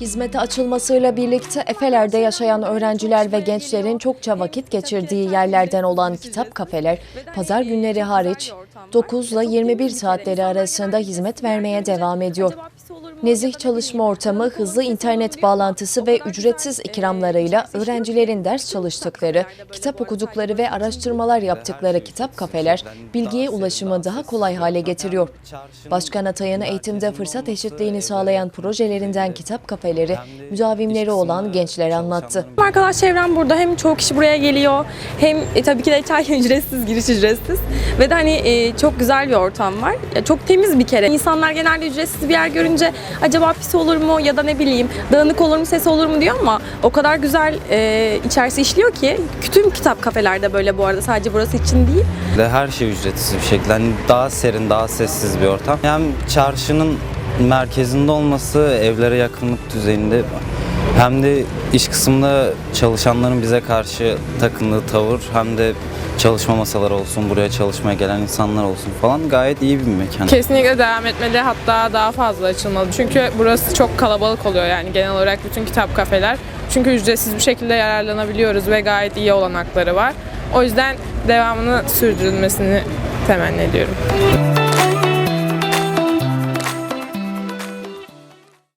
Hizmete açılmasıyla birlikte Efeler'de yaşayan öğrenciler ve gençlerin çokça vakit geçirdiği yerlerden olan kitap kafeler, pazar günleri hariç 9 ile 21 saatleri arasında hizmet vermeye devam ediyor. Nezih çalışma ortamı, hızlı internet bağlantısı ve ücretsiz ikramlarıyla öğrencilerin ders çalıştıkları, kitap okudukları ve araştırmalar yaptıkları kitap kafeler, bilgiye ulaşımı daha kolay hale getiriyor. Başkan Atay'ın eğitimde fırsat eşitliğini sağlayan projelerinden kitap kafeleri, müdavimleri olan gençler anlattı. Arkadaş çevrem burada hem çoğu kişi buraya geliyor hem e, tabii ki de çay ücretsiz, giriş ücretsiz ve de hani e, çok güzel bir ortam var. Ya, çok temiz bir kere. İnsanlar genelde ücretsiz bir yer görünce acaba pis olur mu ya da ne bileyim dağınık olur mu, ses olur mu diyor ama o kadar güzel e, içerisi işliyor ki tüm kitap kafelerde böyle bu arada sadece burası için değil. Her şey ücretsiz bir şekilde. Hani daha serin, daha sessiz bir ortam. Hem çarşının merkezinde olması, evlere yakınlık düzeyinde hem de iş kısmında çalışanların bize karşı takındığı tavır hem de çalışma masaları olsun, buraya çalışmaya gelen insanlar olsun falan gayet iyi bir mekan. Kesinlikle devam etmeli hatta daha fazla açılmalı. Çünkü burası çok kalabalık oluyor yani genel olarak bütün kitap kafeler. Çünkü ücretsiz bir şekilde yararlanabiliyoruz ve gayet iyi olanakları var. O yüzden devamını sürdürülmesini temenni ediyorum.